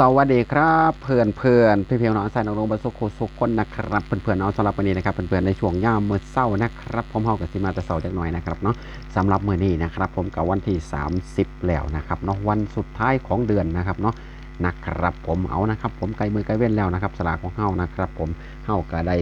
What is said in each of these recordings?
สวัสดีครับเพื่อนเพื่อนพี่เพียงน้องสายน้องลงบรรสุขสุขคนนะครับเพื่อนเพื่อนน้องสำหรับวันนี้นะครับเพื่อนเพื่อนในช่วงย่ามมือเศร้านะครับผมเฮากับสิมาแต่เศร้าจักหน่อยนะครับเนาะสำหรับมื้อนี้นะครับผมกับวันที่ 30 แล้วนะครับเนาะวันสุดท้ายของเดือนนะครับเนาะนะครับผมเอานะครับผมไกลมือไกลเว้นแล้วนะครับสลากของเฮานะครับผมเฮาก็ได้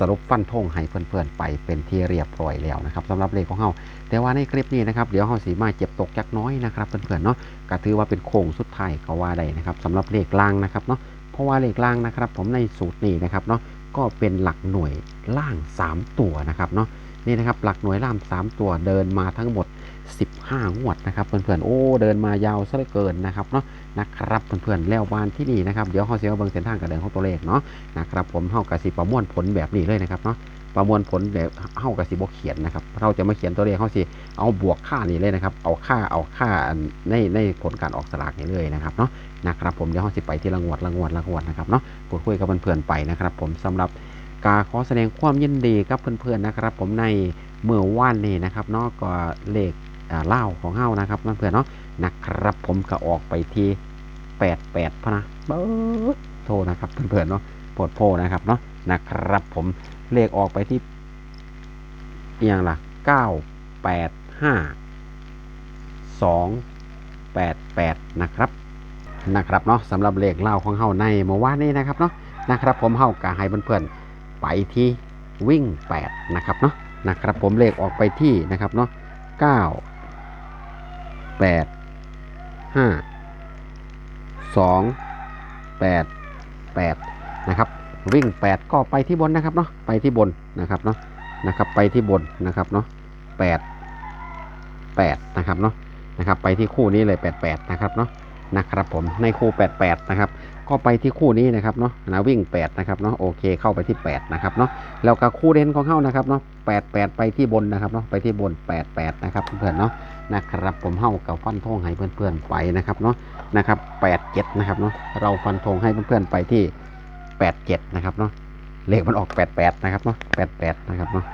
สรุปฟันธงให้เพื่อนๆไปเป็นที่เรียบร้อยแล้วนะครับสำหรับเลขของเฮาแต่ว่าในคลิปนี้นะครับเดี๋ยวเฮาสีมาเจ็บตกจักน้อยนะครับเพื่อนๆเนาะก็ถือว่าเป็นโค้งสุดท้ายก็ว่าได้นะครับสำหรับเลขล่างนะครับเนาะเพราะว่าเลขล่างนะครับ ผมในสูตรนี้นะครับเนาะก็เป็นหลักหน่วยล่าง 3 ตัวนะครับเนาะนี่นะครับหลักหน่วยล่าง 3 ตัวเดินมาทั้งหมด 15งวดนะครับเพื่อนๆโอ้เดินมายาวซะเหลือเกินนะครับเนาะนะครับเพื่อนๆแล้ววานที่นี่นะครับเดี๋ยวเขาเสียเบิ่งเส้นทางการเดินของตัวเลขเนาะนะครับผมเฮากะสิประมวลผลแบบนี้เลยนะครับเนาะประมวลผลแบบเฮากะสิบ่เขียนนะครับเราจะมาเขียนตัวเลขเฮาสิเอาบวกค่านี้เลยนะครับเอาค่าเอาค่าในในผลการออกสลากนี้เลยนะครับเนาะนะครับผมเดี๋ยวเราสิไปที่ละงวดละงวดละงวดนะครับเนาะพูดคุยกับเพื่อนๆไปนะครับผมสำหรับกาขอแสดงความยินดีกับเพื่อนๆนะครับ ผมในเมื่อวานนี้นะครับเนาะก็เลข เล่าของเฮานะครับเพื่อนเนาะนะครับ ผมก็ออกไปที่88พะนะเบิร์ดโทรนะครับเพื่อนๆเนาะโปรดโพนะครับเนาะนะครับผมเลขออกไปที่อหย่างล่ะ9 8 5 2 8 8นะครับนะครับเนาะสำหรับเลขเล่าของเฮาในเมื่อวานนี้นะครับเนาะนะครับ ผมเฮากะให้เพื่อนๆไปที่วิ่ง 8 นะครับเนาะนะครับผมเลขออกไปที่นะครับเนาะ9 8 5 2 8 8นะครับ วิ่ง8ก็ไปที่บนนะครับเนาะไปที่บนนะครับเนาะนะครับไปที่บนนะครับเนาะ8 8นะครับเนาะนะครับ ไปที่คู่นี้เลย88นะครับเนาะนะครับผมในคู่88นะครับ ก็ไปที่คู่นี้นะครับเนาะนะวิ่ง 8 นะครับเนาะโอเคเข้าไปที่ 8 นะครับเนาะแล้วก็คู่เด่นของเข้านะครับเนาะ88 ไปที่บนนะครับเนาะไปที่บน 88 นะครับเพื่อนๆเนาะนะครับผมเฮากับฟันธงให้เพื่อนๆไปนะครับเนาะนะครับ87นะครับเนาะเราฟันธงให้เพื่อนๆไปที่ 87 นะครับเนาะเลขมันออก 88 นะครับเนาะ88 นะครับเนาะ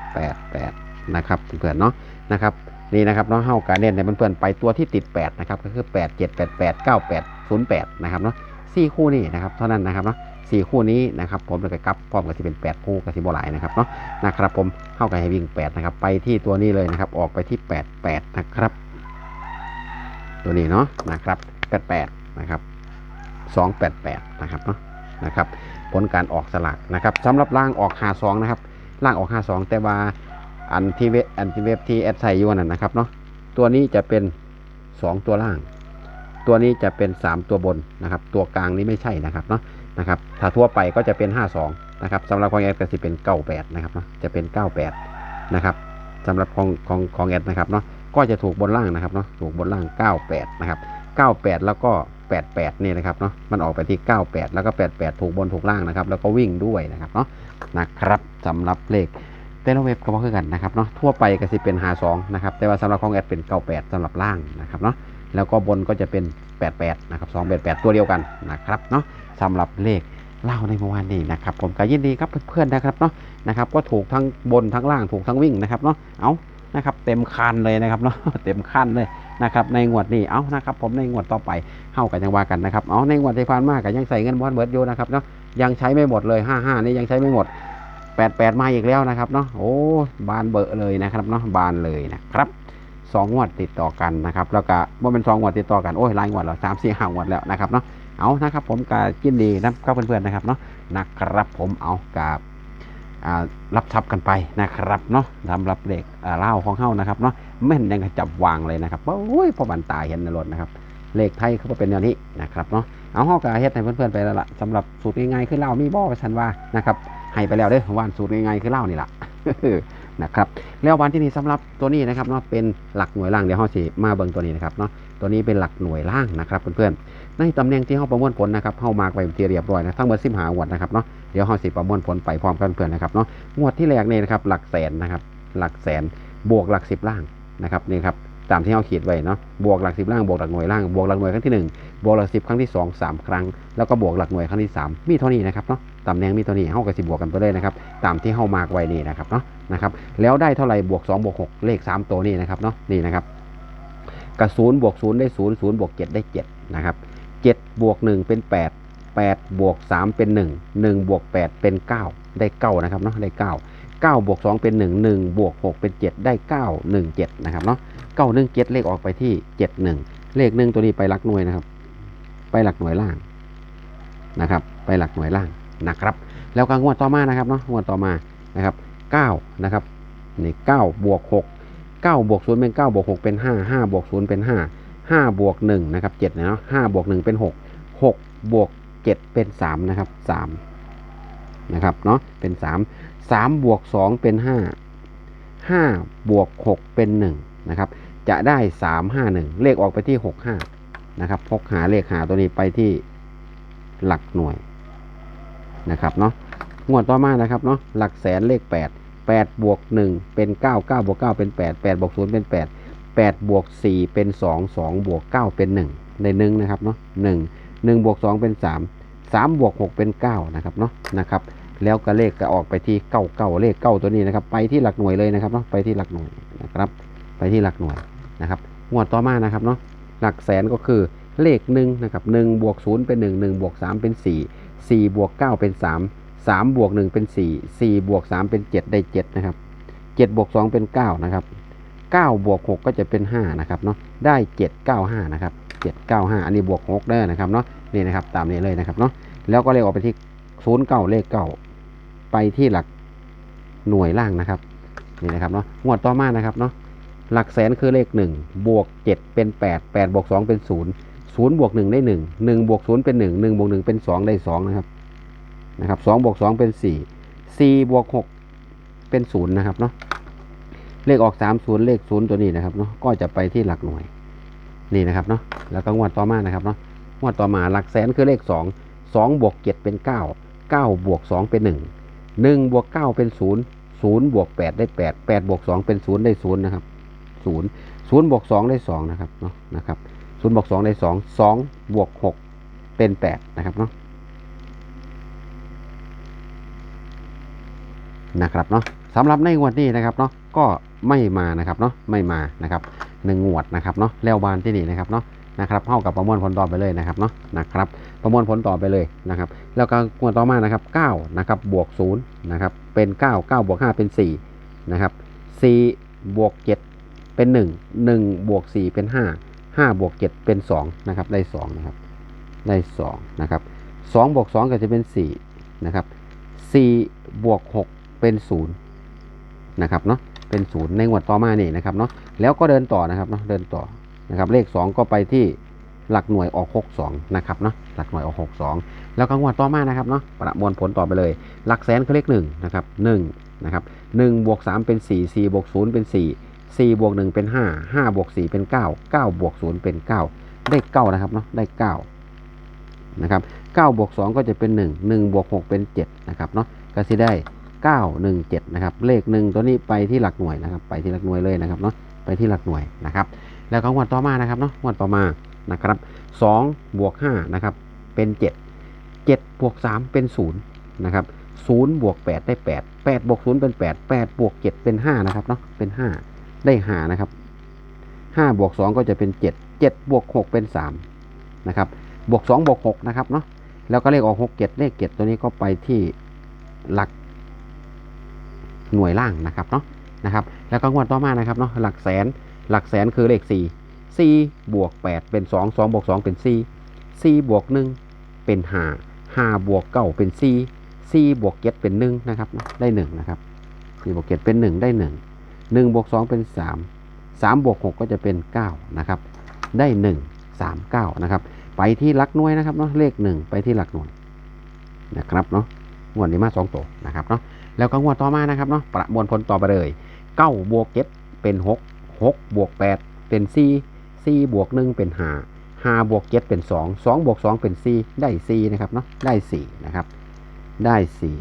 88 นะครับเพื่อนๆเนาะนะครับนี่นะครับเนาะเฮาการเน้นในเพื่อนๆไปตัวที่ติด 8 นะครับก็คือ 8 7 8 8 9 8 0 8 นะครับเนาะ 4 คู่นี้นะครับเท่านั้นนะครับเนาะสี่คู่นี้นะครับผมเลยกลับพร้อมกับที่เป็น 8 คู่กับที่บ่หลายนะครับเนาะนะครับผมเข้ากับให้วิ่ง 8 นะครับ ไปที่ตัวนี้เลยนะครับ ออกไปที่ 88 นะครับ ตัวนี้เนาะนะครับ88นะครับ288นะครับเนาะนะครับผลการออกสลากนะครับสำหรับล่างออก52นะครับล่างออก52แต่ว่าอันที่เว็บอันที่เว็บที่แอดไซอยู่นั่นนะครับเนาะตัวนี้จะเป็น 2 ตัวล่าง ตัวนี้จะเป็น 3 ตัวบนนะครับ ตัวกลางนี้ไม่ใช่นะครับเนาะนะครับ ถ้าทั่วไปก็จะเป็น 52 นะครับสำหรับของแอดก็จะเป็น 98 นะครับเนาะจะเป็น 98 นะครับสำหรับของของของแอดนะครับเนาะก็จะถูกบนล่างนะครับเนาะถูกบนล่าง 98 นะครับ 98 แล้วก็ 88 นี่นะครับเนาะมันออกไปที่ 98 แล้วก็ 88 ถูกบนถูกล่างนะครับ แล้วก็วิ่งด้วยนะครับเนาะนะครับสำหรับเลขแต่ละเว็บก็บ่คือกันนะครับเนาะทั่วไปก็สิเป็น52นะครับแต่ว่าสำหรับของแอดเป็น 98สำหรับล่างนะครับเนาะ แล้วก็บนก็จะเป็น 88 นะครับ 288 ตัวเดียวกันนะครับเนาะสำหรับเลขเล่าในเมื่อวานนี้นะครับ ผมก็ยินดีครับเพื่อนๆนะครับเนาะนะครับก็ถูกทั้งบนทั้งล่างถูกทั้งวิ่งนะครับเนาะเอานะครับเต็มคันเลยนะครับเนาะเต็มคันเลยนะครับในงวดนี้เอานะครับ ผมในงวดต่อไปเข้ากันยังว่ากันนะครับเอาในงวดที่ผ่านมาก็ยังใส่เงินบอลเบิร์ดอยู่นะครับเนาะยังใช้ไม่หมดเลย55นี่ยังใช้ไม่หมด 88 มาอีกแล้วนะครับเนาะโอ้บานเบอร์เลยนะครับเนาะบานเลยนะครับ สองงวดติดต่อกันนะครับแล้วก็ว่าเป็นสองงวดติดต่อกันโอ้ยหลายงวดแล้วสามสี่ห้างวดแล้วนะครับเนาะเอานะครับผมก็ยินดีนะครับเพื่อนๆนะครับเนาะนะครับผมเอากับอ่ารับทรัพย์กันไปนะครับเนาะสำหรับเลขเล่าของเฮานะครับเนาะแม่นยังจับวางเลยนะครับโอ้ยพอบันตายเห็นในรถนะครับเลขไทยเขาก็เป็นแนวนี้นะครับเนาะเอาเฮากาเฮ็ดให้เพื่อนๆไปแล้วล่ะสำหรับสูตรง่ายๆคือเล่ามีบ่ประชันว่านะครับให้ไปแล้วเด้อว่านสูตรง่ายๆคือเล่านี่ล่ะ นะครับแล้ววันที่นี่สำหรับตัวนี้นะครับเนาะเป็นหลักหน่วยล่างเดี๋ยวเฮาสิมาเบิ่งตัวนี้นะครับเนาะตัวนี้เป็นหลักหน่วยล่างนะครับเพื่อนๆในตำแหน่งที่เฮาประมวลผลนะครับเฮามาไว้เป็นที่เรียบร้อยนะทั้งหมด15งวดนะครับเนาะเดี๋ยวเราสิประมวลผลไปพร้อมกันเพื่อนนะครับเนาะงวดที่แรกนี่นะครับหลักแสนนะครับหลักแสนบวกหลักสิบล่างนะครับนี่ครับตามที่เราขีดไว้เนาะบวกหลักสิบล่างบวกหลักหน่วยล่างบวกหลักหน่วยครั้งที่หนึ่งบวกหลักสิบครั้งที่สองสามครั้ง แล้วก็บวกหลักหน่วยครั้งที่สามมีเท่านี้นะครับเนาะ ตำแหน่งมีเท่านี้เข้ากับสิบวกกันไปเลยนะครับตามที่เข้ามากไว้นี่นะครับเนาะนะครับแล้วได้เท่าไหร่บวกสองบวกหกเลขสามตัวนี่นะครับเนาะนี่นะครับกับศูนย์บวกศูนย์ได้ศูนย์ศูนย์บวกเจ็ดได้เจ็ดนะครับเจ็ดบวกหนึ่งเป็นแปดแปดบวกสามเป็นหนึ่งหนึ่งบวกแปดเป็นเก้าได้เก้านะครับเนาะได้เก้าเก้าบวกสองเป็นหนึ่งหนึ่งบวกหกเป็นเจ็ดได้เก้าหนึ่งเจ็ดนะครับเนาะเก้าหนึ่งเจ็ดเลขออกไปที่เจ็ดหนึ่งเลขหนึ่งตัวนี้ไปหลักหน่วยนะครับ ไปหลักหน่วยล่างนะครับ ไปหลักหน่วยล่าง นะครับ แล้วก็งวดต่อมานะครับเนาะงวดต่อมานะครับเก้านะครับนี่เก้าบวกหกเก้าบวกศูนย์เป็นเก้าบวกหกเป็นห้าห้าบวกศูนย์เป็นห้าห้าบวกหนึ่งนะครับเจ็ดเนาะห้าบวกหนึ่งเป็นหกหกบวกเจ็ดเป็นสามนะครับสามนะครับเนาะเป็นสามสามบวกสองเป็นห้าห้าบวกหกเป็นหนึ่งนะครับจะได้สามห้าหนึ่งเลขออกไปที่หกห้านะครับพกหาเลขหาตัวนี้ไปที่หลักหน่วย นะครับเนาะงวดต่อมานะครับเนาะหลักแสนเลขแปดแปดบวกหนึ่งเป็นเก้าเก้าบวกเก้าเป็นแปดแปดบวกศูนย์เป็นแปดแปดบวกสี่เป็นสองสองบวกเก้าเป็นหนึ่งในหนึ่งนะครับเนาะหนึ่งหนึ่งบวกสองเป็นสามสามบวกหกเป็นเก้านะครับเนาะนะครับแล้วก็เลขก็ออกไปที่เก้าเก้าเลขเก้าตัวนี้นะครับ ไปที่หลักหน่วยเลยนะครับเนาะไปที่หลักหน่วยนะครับ ไปที่หลักหน่วยนะครับงวดต่อมานะครับเนาะหลักแสนก็คือเลขหนึ่งนะครับหนึ่งบวกศูนย์เป็นหนึ่งหนึ่งบวกสามเป็นสี่ สี่บวกเก้าเป็นสามสามบวกหนึ่งเป็นสี่สี่บวกสามเป็นเจ็ดได้เจ็ดนะครับเจ็ดบวกสองเป็นเก้านะครับเก้าบวกหกก็จะเป็นห้านะครับเนาะได้เจ็ดเก้าห้านะครับเจ็ดเก้าห้าอันนี้บวกหกได้นะครับเนาะนี่นะครับตามนี้เลยนะครับเนาะแล้วก็เลขออกไปที่ศูนย์เก้าเลขเก้าไปที่หลักหน่วยล่างนะครับนี่นะครับเนาะงวดต่อมานะครับเนาะหลักแสนคือเลขหนึ่งบวกเจ็ดเป็นแปดแปดบวกสองเป็นศูนย์ ศูนย์บวกหนึ่งได้หนึ่งหนึ่งบวกศูนย์เป็นหนึ่งหนึ่งบวกหนึ่งเป็นสองได้สองนะครับนะครับสองบวกสองเป็นสี่สี่บวกหกเป็นศูนย์นะครับเนาะเลขออกสามศูนย์เลขศูนย์ตัวนี้นะครับเนาะก็จะไปที่หลักหน่วยนี่นะครับเนาะแล้วก็งวดต่อมานะครับเนาะงวดต่อมาหลักแสนคือเลขสองสองบวกเจ็ดเป็นเก้าเก้าบวกสองเป็นหนึ่งหนึ่งบวกเก้าเป็นศูนย์ศูนย์บวกแปดได้แปดแปดบวกสองเป็นศูนย์ได้ศูนย์นะครับศูนย์ศูนย์บวกสองได้สองนะครับเนาะนะครับ ศูนย์บวกสองได้สองสองบวกหกเป็นแปดนะครับเนาะนะครับเนาะสำหรับในงวดนี้นะครับเนาะก็ไม่มานะครับเนาะไม่มานะครับหนึ่งงวดนะครับเนาะแล้วบานที่นี่นะครับเนาะนะครับเท่ากับประมวลผลต่อไปเลยนะครับเนาะนะครับประมวลผลต่อไปเลยนะครับ แล้วก็งวดต่อมานะครับเก้านะครับบวกศูนย์นะครับเป็นเก้าเก้าบวกห้าเป็นสี่นะครับสี่บวกเจ็ดเป็นหนึ่งหนึ่งบวกสี่เป็นห้ ห้าบวกเจ็ดเป็นสองนะครับได้สองนะครับได้สองนะครับสองบวกสองก็จะเป็นสี่นะครับสี่บวกหกเป็นศูนย์นะครับเนาะเป็นศูนย์ในงวดต่อมานี่นะครับเนาะแล้วก็เดินต่อนะครับเนาะเดินต่อนะครับเลขสองก็ไปที่หลักหน่วยออกหกสองนะครับเนาะหลักหน่วยออกหกสองแล้วก็งวดต่อมานะครับเนาะประมวลผลต่อไปเลย หลักแสนคือเลขหนึ่งนะครับหนึ่งนะครับหนึ่งบวกสามเป็นสี่สี่บวกศูนย์เป็นสี่ สี่บวกหนึ่งเป็นห้าห้าบวกสี่เป็นเก้าเก้าบวกศูนย์เป็นเก้าได้เก้านะครับเนาะได้เก้านะครับเก้าบวกสองก็จะเป็นหนึ่งหนึ่งบวกหกเป็นเจ็ดนะครับเนาะก็สิได้เก้าหนึ่งเจ็ดนะครับ เลขหนึ่งตัวนี้ไปที่หลักหน่วยนะครับ ไปที่หลักหน่วยเลยนะครับเนาะไปที่หลักหน่วยนะครับ แล้วก็งวดต่อมานะครับเนาะงวดต่อมานะครับสองบวกห้านะครับเป็นเจ็ดเจ็ดบวกสามเป็นศูนย์นะครับศูนย์บวกแปดได้แปดแปดบวกศูนย์เป็นแปดแปดบวกเจ็ดเป็นห้านะครับเนาะเป็นห้า ได้หานะครับห้าบวกสองก็จะเป็นเจ็ดเจ็ดบวกหกเป็นสามนะครับบวกสองบวกหกนะครับเนาะแล้วก็เลขออกหกเจ็ดเลขเจ็ดตัวนี้ก็ไปที่หลักหน่วยล่างนะครับเนาะนะครับ แล้วก็งวดต่อมานะครับเนาะหลักแสนหลักแสนคือเลขสี่สี่บวกแปดเป็นสองสองบวกสองเป็นสี่สี่บวกหนึ่งเป็นห้าห้าบวกเก้าเป็นสี่สี่บวกเจ็ดเป็นหนึ่งนะครับได้หนึ่งนะครับสี่บวกเจ็ดเป็นหนึ่งได้หนึ่ง หนึ่งบวกสองเป็นสามสามบวกหกก็จะเป็นเก้านะครับ ได้หนึ่งสามเก้านะครับ ไปที่หลักหน่วยนะครับเนาะเลขหนึ่งไปที่หลักหน่วยนะครับเนาะงวดนี้มาสองตัวนะครับเนาะแล้วก็งวดต่อมานะครับเนาะประมวลผลต่อไปเลยเก้าบวกเจ็ดเป็นหกหกบวกแปดเป็นสี่สี่บวกหนึ่งเป็นห้าห้าบวกเจ็ดเป็นสองสองบวกสองเป็นสี่ได้สี่นะครับเนาะได้สี่นะครับ ได้สี่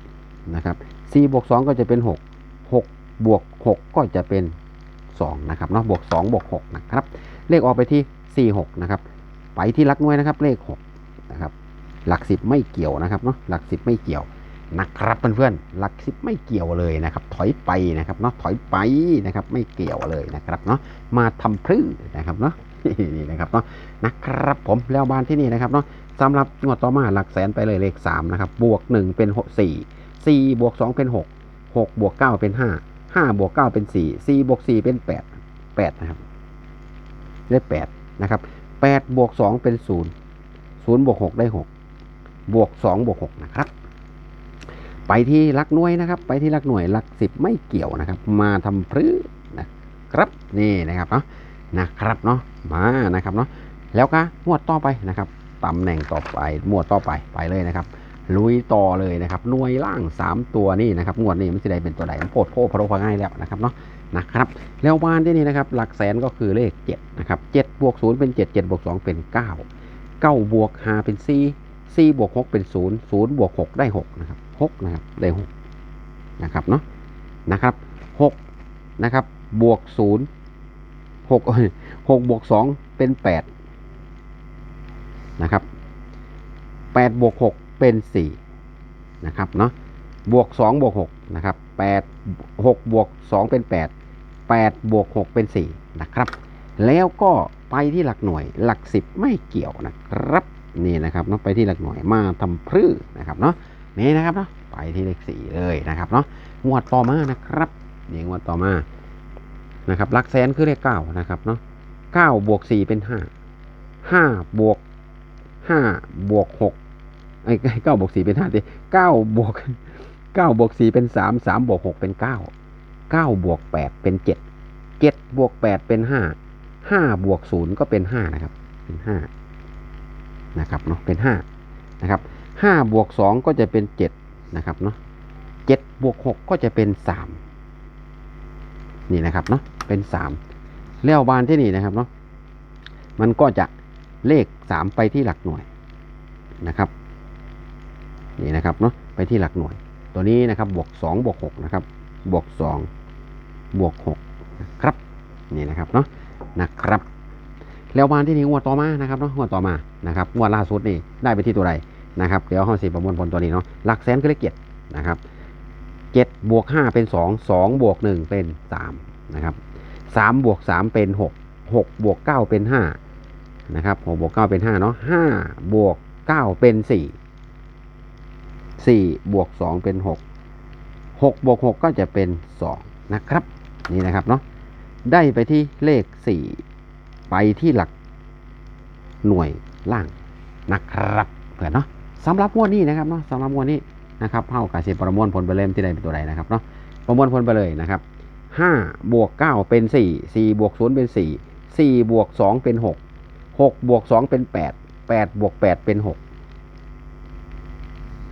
นะครับสี่บวกสองก็จะเป็นหก บวก 6 ก็จะเป็น 2 นะครับเนาะบวก 2 บวก 6 นะครับ เลขออกไปที่ 4 6 นะครับ ไปที่หลักหน่วยนะครับเลข 6 นะครับ หลัก 10 ไม่เกี่ยวนะครับเนาะหลัก 10 ไม่เกี่ยวนะครับเพื่อนๆหลัก10ไม่เกี่ยวเลยนะครับ ถอยไปนะครับเนาะถอยไปนะครับไม่เกี่ยวเลยนะครับเนาะมาทำพื้นนะครับเนาะนี่นะครับเนาะนะครับผมแล้วบ้านที่นี่นะครับเนาะสำหรับงวดต่อมาหลักแสนไปเลยเลขสามนะครับบวกหนึ่งเป็นหกสี่สี่บวกสองเป็นหกหกบวกเก้าเป็นห้า ห้าบวกเก้าเป็นสี่สี่บวกสี่เป็นแปดแปดนะครับ ได้แปดนะครับแปดบวกสองเป็นศูนย์ศูนย์บวกหกได้หกบวกสองบวกหกนะครับ ไปที่หลักหน่วยนะครับ ไปที่หลักหน่วยหลักสิบไม่เกี่ยวนะครับ มาทำพรื้นะครับนี่นะครับเนาะนะครับเนาะมานะครับเนาะแล้วก็งวดต่อไปนะครับตำแหน่งต่อไปหมวดต่อไปไปเลยนะครับ ลุยต่อเลยนะครับหน่วยล่าง 3 ตัวนี่นะครับงวดนี้มันจะได้เป็นตัวไหนมันโพดโพพะโพะง่ายแล้วนะครับเนาะนะครับแล้วบ้านที่นี่นะครับหลักแสนก็คือเลข7นะครับ7บวก0เป็น 7 7บวก2เป็น 9 9บวก5เป็น 4 4บวก6เป็น 0 0บวก6ได้6นะครับ6นะครับได้6นะครับเนาะนะครับ6นะครับบวก0 6 6บวก2เป็น 8นะครับ8บวก6 เป็น4นะครับเนาะบวก2บวก6นะครับ8 6บวก2เป็น 8 8 บวก 6 เป็น 4 นะครับ แล้วก็ไปที่หลักหน่วยหลัก 10 ไม่เกี่ยวนะครับนี่นะครับเนาะไปที่หลักหน่วยมาทำพรื้นะครับเนาะนี่นะครับเนาะไปที่เลข4เลยนะครับเนาะงวดต่อมานะครับนี่งวดต่อมานะครับหลักแสนคือเลขเก้านะครับเนาะเก้าบวกสี่เป็นห้าห้าบวกห้าบวกหก ไอ้เก้าบวกสี่เป็นห้าดิเก้าบวกเก้าบวกสี่เป็นสามสามบวกหกเป็นเก้าเก้าบวกแปดเป็นเจ็ดเจ็ดบวกแปดเป็นห้าห้าบวกศูนย์ก็เป็นห้านะครับ เป็นห้านะครับเนาะเป็นห้านะครับห้าบวกสองก็จะเป็นเจ็ดนะครับเนาะเจ็ดบวกหกก็จะเป็นสามนี่นะครับเนาะเป็นสามแล้วบานที่นี่นะครับเนาะมันก็จะเลขสามไปที่หลักหน่วยนะครับ นี่นะครับเนาะไปที่หลักหน่วย ตัวนี้นะครับบวกสองบวกหกนะครับบวกสองบวกหกนะครับนี่นะครับเนาะนะครับ แล้วบานที่นี่งวดต่อมานะครับเนาะงวดต่อมานะครับงวดล่าสุดนี่ได้ไปที่ตัวใดนะครับเดี๋ยวห้องสีประมวลผลตัวนี้เนาะหลักแสนก็เลขเจ็ดนะครับเจ็ดบวกห้าเป็นสองสองบวกหนึ่งเป็นสามนะครับสามบวกสามเป็นหกหกบวกเก้าเป็นห้านะครับหกบวกเก้าเป็นห้าเนาะห้าบวกเก้าเป็นสี่ สี่บวกสองเป็นหกหกบวกหกก็จะเป็นสองนะครับ นี่นะครับเนาะได้ไปที่เลขสี่ไปที่หลักหน่วยล่างนะครับเพื่อเนาะสำหรับงวดนี้นะครับเนาะสำหรับงวดนี้นะครับเท่ากับเศษประมวลผลไปเลยที่ใดเป็นตัวใดนะครับเนาะประมวลผลไปเลยนะครับ5บวก9เป็น 4 4 บวก 0 เป็น 4 4 บวก 2 เป็น 6 6 บวก 2 เป็น 8 8 บวก 8 เป็น 6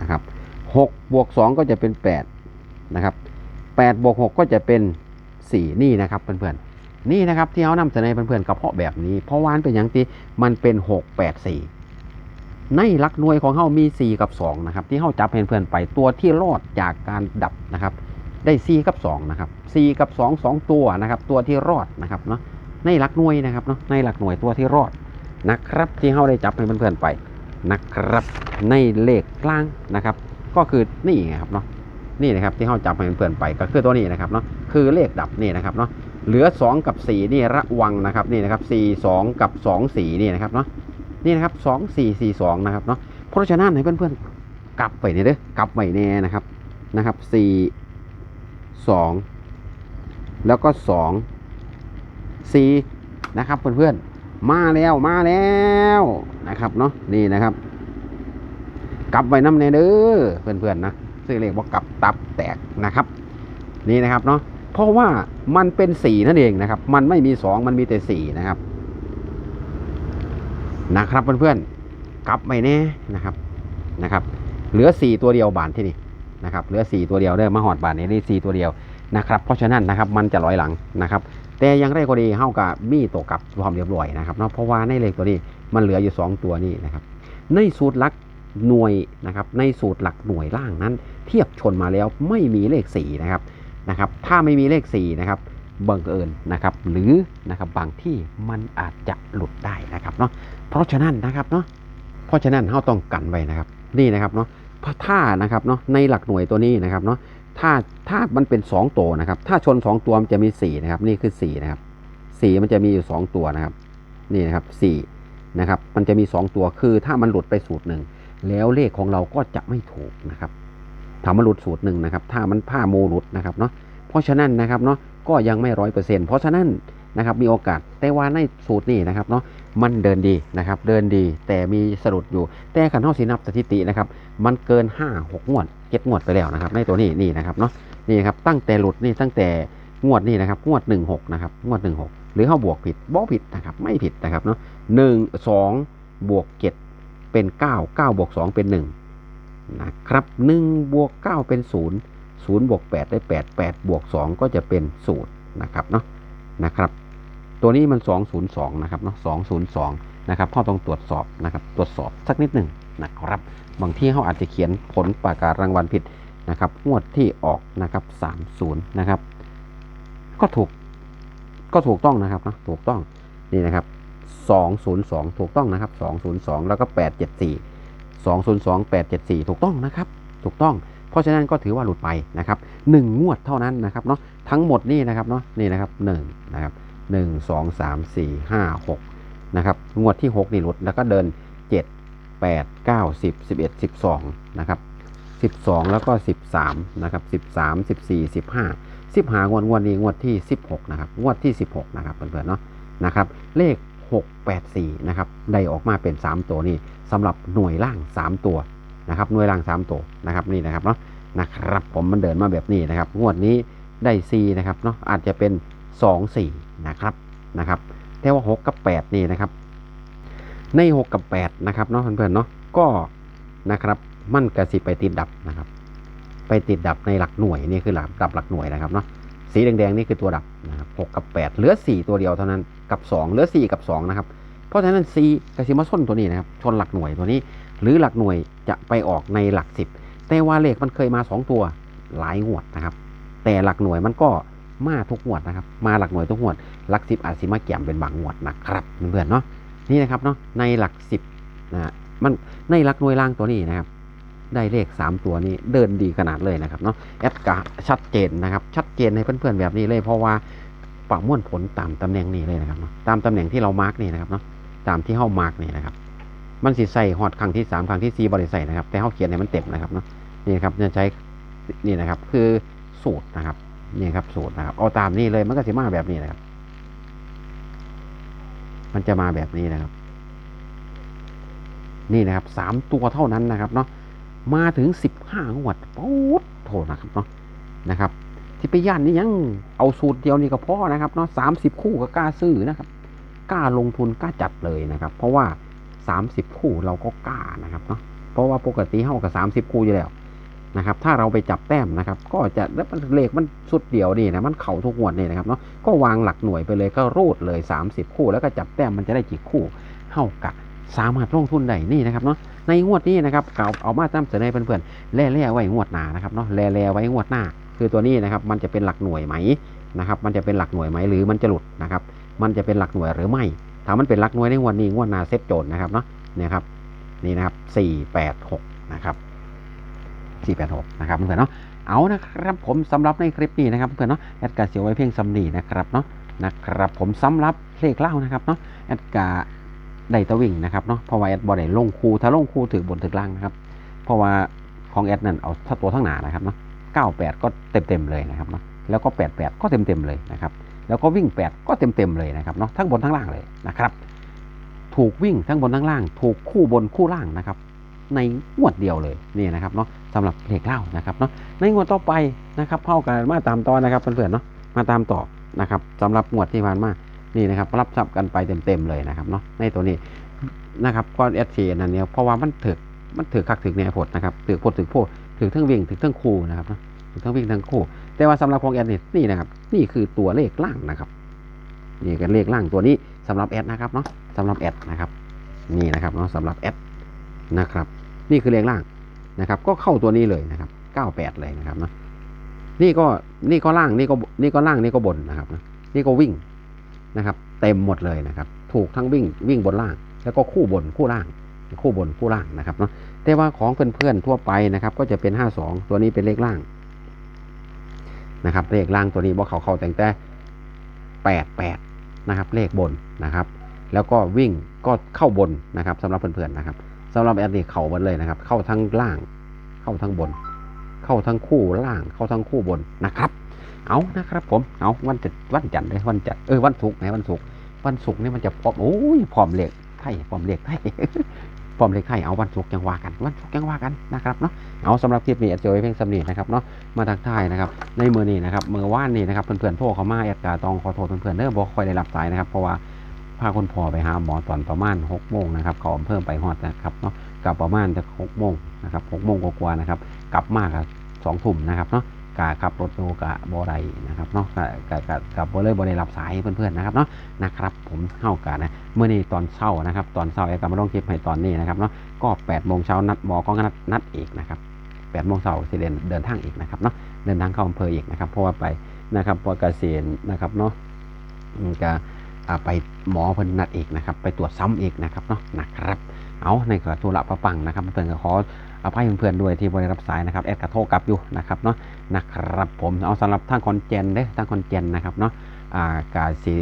นะครับ 6บวก2ก็จะเป็น8นะครับ8บวก6ก็จะเป็น4นี่นะครับเพื่อนๆนี่นะครับที่เขานำเสนอให้เพื่อนๆกับเพาะแบบนี้เพราะวามันเป็นอย่างที่มันเป็น6 8 4ในลักหน่วยของเฮามี 4 กับ 2 นะครับ ที่เฮาจับเพื่อนๆไปตัวที่รอดจากการดับนะครับ ได้ 4 กับ 2 นะครับ 4 กับ 2 2 ตัวนะครับ ตัวที่รอดนะครับเนาะในหลักหน่วยนะครับเนาะในหลักหน่วยตัวที่รอดนะครับ ที่เฮาได้จับให้เพื่อนๆไปนะครับ ในเลขกลางนะครับ ก็คือนี่ไงครับเนาะนี่นะครับที่เฮาจับให้เพื่อนๆไปก็คือตัวนี้นะครับเนาะคือเลขดับนี่นะครับเนาะเหลือ 2 กับ 4 นี่ระวังนะครับนี่นะครับ4 2 กับ 2 4 นี่นะครับเนาะนี่นะครับสองสี่สี่สองนะครับเนาะเพราะฉะนั้นให้เพื่อนๆกลับไปเนี่ยเด้อกลับไปแน่นะครับนะครับสี่สองแล้วก็สองสี่นะครับเพื่อนๆมาแล้วมาแล้วนะครับเนาะนี่นะครับ กลับไว้น้ำเนเด้อเพื่อนๆนะซื้อเลขว่ากลับตับแตกนะครับ นี่นะครับเนาะเพราะว่ามันเป็นสี่นั่นเองนะครับ มันไม่มีสองมันมีแต่สี่นะครับ นะครับเพื่อนๆกลับไม่แน่นะครับนะครับ เหลือ4ตัวเดียวบานที่นี่นะครับเหลือ4ตัวเดียวเด้อมาหอดบานนี้นี่ตัวเดียวนะครับ เพราะฉะนั้นนะครับมันจะลอยหลังนะครับ แต่ยังไรก็ดีเฮากับมีตัวกลับพร้อมเรียบร้อยนะครับเนาะเพราะว่าในเลขตัวนี้มันเหลืออยู่2ตัวนี้นะครับ ในสูตรลัก หน่วยนะครับในสูตรหลักหน่วยล่างนั้น เทียบชนมาแล้วไม่มีเลข4นะครับนะครับถ้าไม่มีเลข4นะครับบังเอิญนะครับหรือนะครับบางที่มันอาจจะหลุดได้นะครับเนาะเพราะฉะนั้นนะครับเนาะเพราะฉะนั้นเราต้องกันไว้นะครับนี่นะครับเนาะเพราะถ้านะครับเนาะในหลักหน่วยตัวนี้นะครับเนาะถ้าถ้ามันเป็น 2 ตัวนะครับ ถ้าชน 2 ตัวมันจะมี4นะครับนี่คือ4นะครับ4มันจะมีอยู่ 2 ตัวนะครับนี่นะครับสี่นะครับมันจะมี 2 ตัวคือถ้ามันหลุดไปสูตรหนึ่ง แล้วเลขของเราก็จะไม่ถูกนะครับถ้ามันหลุดสูตรหนึ่งนะครับ ถ้ามันผ้าโมหลุดนะครับเนาะเพราะฉะนั้นนะครับเนาะก็ยังไม่ร้อยเปอร์เซ็นต์เพราะฉะนั้นนะครับมีโอกาสแต่ว่าในสูตรนี้นะครับเนาะมันเดินดีนะครับ เดินดีแต่มีสะดุดอยู่ แต่ขันเท่าสีนับสถิตินะครับ มันเกิน 5 6 งวดเจ็ดงวดไปแล้วนะครับ ในตัวนี้นี่นะครับเนาะนี่ครับตั้งแต่หลุดนี่ตั้งแต่งวดนี่นะครับงวด 16นะครับงวด 16 หรือเขาบวกผิดบ่ผิดนะครับไม่ผิดนะครับเนาะหนึ่งสองบวกเจ็ด เป็นเก้าเก้าบวกสองเป็นหนึ่งนะครับหนึ่งบวกเก้าเป็นศูนย์ศูนย์บวกแปดได้แปดแปดบวกสองก็จะเป็นศูนย์นะครับเนาะนะครับ ตัวนี้มัน 202 นะครับเนาะ202 นะครับพ่อต้องตรวจสอบนะครับ ตรวจสอบสักนิดหนึ่งนะครับ บางที่เขาอาจจะเขียนผลประกาศรางวัลผิดนะครับงวดที่ออกนะครับ 30 นะครับ ก็ถูกก็ถูกต้องนะครับเนาะถูกต้องนี่นะครับ 202 ถูกต้องนะครับ 202 แล้วก็ 874 202 874 ถูกต้องนะครับ ถูกต้อง เพราะฉะนั้นก็ถือว่าหลุดไปนะครับ1งวดเท่านั้นนะครับเนาะ ทั้งหมดนี่นะครับเนาะ นี่นะครับ1นะครับหนึ่งสองสามสี่ห้าหกนะครับ งวดที่ 6 นี่หลุด แล้วก็เดิน 7 8 9 10 11 12นะครับ12 แล้วก็ 13นะครับ13 14 15 15งวดงวดนี้งวดที่ 16นะครับ งวดที่ 16นะครับเพื่อนๆเนาะนะครับ เลข 684 นะครับ ได้ออกมาเป็น 3 ตัวนี่สำหรับหน่วยล่าง 3 ตัวนะครับ หน่วยล่าง 3 ตัวนะครับนี่นะครับเนาะนะครับผมมันเดินมาแบบนี้นะครับ งวดนี้ได้ C นะครับเนาะอาจจะเป็น 2 4 นะครับนะครับแต่ว่า 6 กับ 8 นี่นะครับ ใน 6 กับ 8 นะครับเนาะเพื่อนๆเนาะก็นะครับมันกระสิไปติดดับนะครับ ไปติดดับในหลักหน่วยนี่คือหลักดับหลักหน่วยนะครับเนาะสีแดงๆนี่คือตัวดับนะครับ 6 กับ 8 เหลือ 4 ตัวเดียวเท่านั้นกับ 2 เหลือ 4 กับ 2 นะครับ เพราะฉะนั้น C กระสิมาส้นตัวนี้นะครับ ชนหลักหน่วยตัวนี้ หรือหลักหน่วยจะไปออกในหลัก 10 แต่ว่าเลขมันเคยมา 2 ตัวหลายงวดนะครับ แต่หลักหน่วยมันก็มาทุกงวดนะครับ มาหลักหน่วยทุกงวด หลักสิบอาจสิมาเกี่ยมเป็นบางงวดนะครับเพื่อนๆเนาะ นี่นะครับเนาะ ในหลักสิบนะมันในหลักหน่วยล่างตัวนี้นะครับได้เลข 3 ตัวนี้เดินดีขนาดเลยนะครับเนาะแอดกะชัดเจนนะครับ ชัดเจนให้เพื่อนๆแบบนี้เลยเพราะว่า ประมวลผลตามตำแหน่งนี้เลยนะครับเนาะตามตำแหน่งที่เรามาร์กนี่นะครับเนาะตามที่เฮามาร์กนี่นะครับมันสิใส่ฮอดครั้งที่3ครั้งที่4บริใส่นะครับ แต่เฮาเขียนให้มันเต็มนะครับเนาะนี่ครับจะใช้นี่นะครับ คือสูตรนะครับนี่ครับสูตรนะครับเอาตามนี่เลยมันก็สิมาแบบนี้นะครับ มันจะมาแบบนี้นะครับ นี่นะครับสามตัวเท่านั้นนะครับเนาะมาถึงสิบห้างวดปุ๊ดโถนะครับเนาะนะครับ ที่ไปย่านนี่ยังเอาสูตรเดียวนี่ก็พอนะครับเนาะสามสิบคู่ก็กล้าซื้อนะครับกล้าลงทุนกล้าจัดเลยนะครับ เพราะว่าสามสิบคู่เราก็กล้านะครับเนาะเพราะว่าปกติเท่ากับสามสิบคู่อยู่แล้วนะครับ ถ้าเราไปจับแต้มนะครับ ก็จะแล้วมันเลขมันสุดเดียวนี่นะมันเข่าทุกงวดนี่นะครับเนาะก็วางหลักหน่วยไปเลยก็รูดเลย 30 คู่ แล้วก็จับแต้มมันจะได้กี่คู่เท่ากับสามารถลงทุนได้นี่นะครับเนาะในงวดนี้นะครับเอาเอามาตามเสนอเพื่อนๆแล่แล่ไว้งวดหน้านะครับเนาะแล่แล่ไว้งวดหน้า คือตัวนี้นะครับมันจะเป็นหลักหน่วยไหมนะครับ มันจะเป็นหลักหน่วยไหมหรือมันจะหลุดนะครับ มันจะเป็นหลักหน่วยหรือไม่ถ้ามันเป็นหลักหน่วยในวดนี้งวดนาเซฟโจทย์นะครับเนาะเนี่ยครับนี่นะครับสี่แปดหกนะครับ486นะครับเพื่อนเนาะเอานะครับผมสำหรับในคลิปนี้นะครับเพื่อนเนาะแอดกาเสียวไว้เพียงสำนีนะครับเนาะนะครับผมสำหรับเลขเล่านะครับเนาะแอดกาได้ตะวิ่งนะครับเนาะเพราะว่าแอดบอได้ลงคูถ้าลงคูถือบนถือล่างนะครับ เพราะว่าของแอดนั่นเอาถ้าตัวทั้งหนานะครับเนาะ 98 ก็เต็มๆเลยนะครับเนาะแล้วก็ 88 ก็เต็มๆเลยนะครับ แล้วก็วิ่ง 8 ก็เต็มๆเลยนะครับเนาะทั้งบนทั้งล่างเลยนะครับ ถูกวิ่งทั้งบนทั้งล่าง ถูกคู่บนคู่ล่างนะครับ ในงวดเดียวเลยนี่นะครับเนาะสำหรับเลขเล่านะครับเนาะในงวดต่อไปนะครับเข้ากันมาตามต่อนะครับเพื่อนๆเนาะมาตามต่อนะครับสำหรับงวดที่ผ่านมานี่นะครับรับทรัพย์กันไปเต็มๆเลยนะครับเนาะในตัวนี้นะครับก้อนเอสซีนั่นเนี่ยเพราะว่ามันถือมันถือคักถือแนวผดนะครับถือพดถือโพด ถือทั้งวิ่งถือทั้งคู่นะครับถือทั้งวิ่งทั้งคู่ แต่ว่าสำหรับของแอดนี่นี่นะครับ นี่คือตัวเลขล่างนะครับ นี่กันเลขล่างตัวนี้สำหรับแอดนะครับเนาะสำหรับแอดนะครับ นี่นะครับเนาะสำหรับแอดนะครับ นี่คือเลขล่างนะครับ ก็เข้าตัวนี้เลยนะครับ 98 เลยนะครับเนาะนี่ก็นี่ก็ล่างนี่ก็นี่ก็ล่างนี่ก็บนนะครับนะนี่ก็วิ่งนะครับ เต็มหมดเลยนะครับ ถูกทั้งวิ่งวิ่งบนล่าง แล้วก็คู่บนคู่ล่าง คู่บนคู่ล่างนะครับเนาะแต่ว่าของเพื่อนๆทั่วไปนะครับ ก็จะเป็น 52 ตัวนี้เป็นเลขล่างนะครับเลขล่างตัวนี้บอกเขาเข้าแต่งแต่88นะครับเลขบนนะครับแล้วก็วิ่งก็เข้าบนนะครับสำหรับเพื่อนๆนะครับสำหรับแอดนี่เข้าบนเลยนะครับ เข้าทั้งล่าง เข้าทั้งบน เข้าทั้งคู่ล่าง เข้าทั้งคู่บนนะครับ เอานะครับ ผมเอาวันจันวันจันทร์เลยวันจันทร์เออวันศุกร์ไหนวันศุกร์วันศุกร์นี่มันจะพร้อมโอ้ยพร้อมเลขไทยพร้อมเลขไทย พร้อมเลขไทยเอาวันศุกร์ยังว่ากันวันศุกร์ยังว่ากันนะครับเนาะเอาสำหรับคลิปนี้อาจจะไว้เพียงสำนีนะครับเนาะมาทักทายนะครับในมือนี้นะครับมือว่านนี้นะครับเพื่อนๆโทรเข้ามาแอดกาตองขอโทษเพื่อนๆเด้อบอกค่อยได้รับสายนะครับเพราะว่าพาคุณพ่อไปหาหมอตอนประมาณหกโมงนะครับเขาเพิ่มไปฮอดนะครับเนาะกลับประมาณจะหกโมงนะครับหกโมงกว่าๆนะครับกลับมากสองทุ่มนะครับเนาะ กะขับรถดูกะบอไดนะครับเนาะกะกะกะกับบอเลยบอได้รับสายเพื่อนๆนะครับเนาะนะครับ ผมเข้ากะนะเมื่อนี้ตอนเช้านะครับ ตอนเช้าไอ้กำมาลงคลิปให้ตอนนี้นะครับเนาะก็8ปดโมงเช้านัดหมอก็นัดนัดอีกนะครับแปดโมงเช้าสิเดินเดินทางอีกนะครับเนาะเดินทางเข้าอำเภออีกนะครับ เพราะว่าไปนะครับพอเกษียณนะครับเนาะกะไปหมอเพิ่นนัดอีกนะครับ ไปตรวจซ้ำอีกนะครับเนาะนะครับ เอาในกระทุระประปังนะครับเพื่อนก็ขอ อภัยเพื่อนๆด้วยที่บริรับสายนะครับแอดกระโทรกลับอยู่นะครับเนาะนะครับผมเอาสำหรับทางคอนเจนเด้ทางคอนเจนนะครับเนาะอ่ากาสี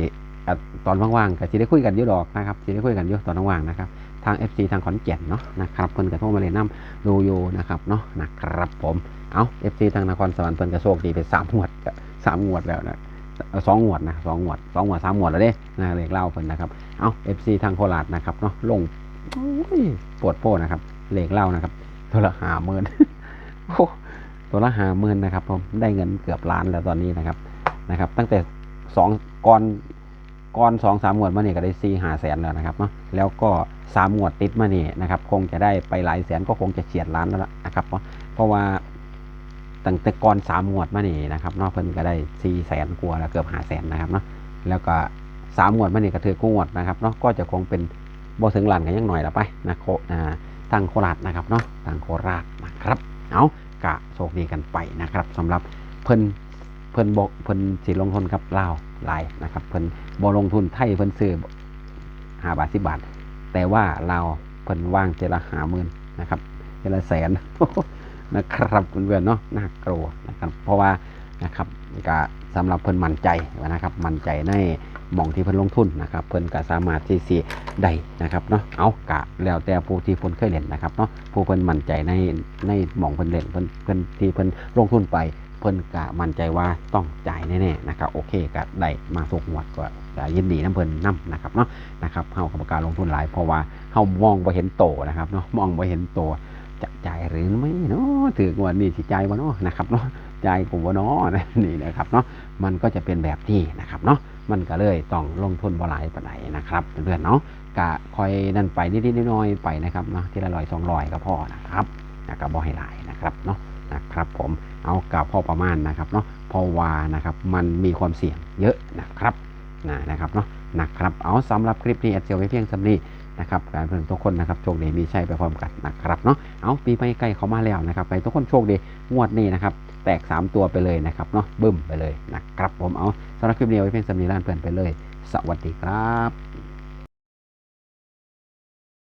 ตอนว่างๆกาสีได้คุยกันอยู่ดอกนะครับสีได้คุยกันอยู่ตอนว่างๆนะครับทาง FC ทางขอนแก่นเนาะนะครับเพิ่นกระโทรมาเลยนำดูอยู่นะครับเนาะนะครับผมเอา FC ทางนครสวรรค์เพิ่นกระโชคดีไปสามงวดก็สามงวดแล้วนะสองงวดนะสองงวดสองงวดสามงวดแล้วเด้นะเลขเล่าเพิ่นนะครับเอา FC ทางโคราชนะครับเนาะลงปวดโป้นะครับเลขเล่านะครับ ตัวละหาหมื่นโอ้ตัวละหาหมื่นนะครับผมได้เงินเกือบล้านแล้วตอนนี้นะครับนะครับ ตั้งแต่สองก่อนก่อนสองสามงวดมาเนี่ยก็ได้สี่หาแสนแล้วนะครับเนาะแล้วก็สามงวดติดมาเนี่ยนะครับ คงจะได้ไปหลายแสนก็คงจะเฉียดล้านแล้วละนะครับเพราะเพราะว่าตั้งแต่ก่อนสามงวดมาเนี่ยนะครับนาะเพิ่นก็ได้สี่แสนกว่าแล้วเกือบหาแสนนะครับเนาะแล้วก็สามงวดมาเนี่ยก็ถือกู้งวดนะครับเนาะก็จะคงเป็นบ่ถึงล้านกันยังหน่อยละไปนะโคอ่า ทางโคราชนะครับเนาะทางโคราชนะครับเอากะโชคดีกันไปนะครับสำหรับเพิ่นเพิ่นบอกเพิ่นสิลงทุนกับเลาหลายนะครับเพิ่นบ่ลงทุนไทยเพิ่นซื้อห้าบาทสิบาท แต่ว่าลาเพิ่นว่างเจละหาหมื่นนะครับเจละแสนนะครับเพื่อนๆเนาะน่ากลัวนะครับ เพราะว่านะครับกะสำหรับเพิ่นมั่นใจนะครับ มั่นใจใน มองที่เพิ่นลงทุนนะครับเพิ่นก็สามารถที่สิได้นะครับเนาะเอากะแล้วแต่ผู้ที่เพิ่นเคยเล่นนะครับเนาะผู้เพิ่นมั่นใจในในมองเพิ่นเล่นเพิ่นเพิ่นที่เพิ่นลงทุนไปเพิ่นกะมั่นใจว่าต้องจ่ายแน่ๆนะครับโอเคกะได้มาสุกงวดก็จะยินดีน้ำเพิ่นนํนะครับเนาะนะครับเฮากรรมการลงทุนหลายเพราะว่าเฮามองบ่เห็นโตนะครับเนาะมองบ่เห็นโตจะจ่ายหรือไม่เนาะถืองวดนี้สิจ่ายบ่เนาะนะครับเนาะจ่ายกูบ่เนาะนี่นะครับเนาะมันก็จะเป็นแบบนี้นะครับเนาะ มันก็เลยต้องลงทุนบ่หลายปานใดนะครับเพื่อนๆเนาะกะคอยนั่นไปนิดๆน้อยๆไปนะครับเนาะทีละร้อยสองร้อยก็พอนะครับนะก็บ่ให้หลายนะครับเนาะนะครับผมเอากับพอประมาณนะครับเนาะพราะว่านะครับมันมีความเสี่ยงเยอะนะครับนะนะครับเนาะนะครับเอาสำหรับคลิปนี้อดเซียวไว้เพียงสำนี้นะครับการเพื่อนทุกคนนะครับโชคดีมีชัยไปพร้อมกันนะครับเนาะเอาปีไปใกล้เขามาแล้วนะครับไปทุกคนโชคดีงวดนี้นะครับ แตก 3 ตัวไปเลยนะครับเนาะบึ้มไปเลยนะครับผมเอาสำหรับคลิปนี้ไว้เพียงสำนีร้านเพื่อนไปเลย สวัสดีครับ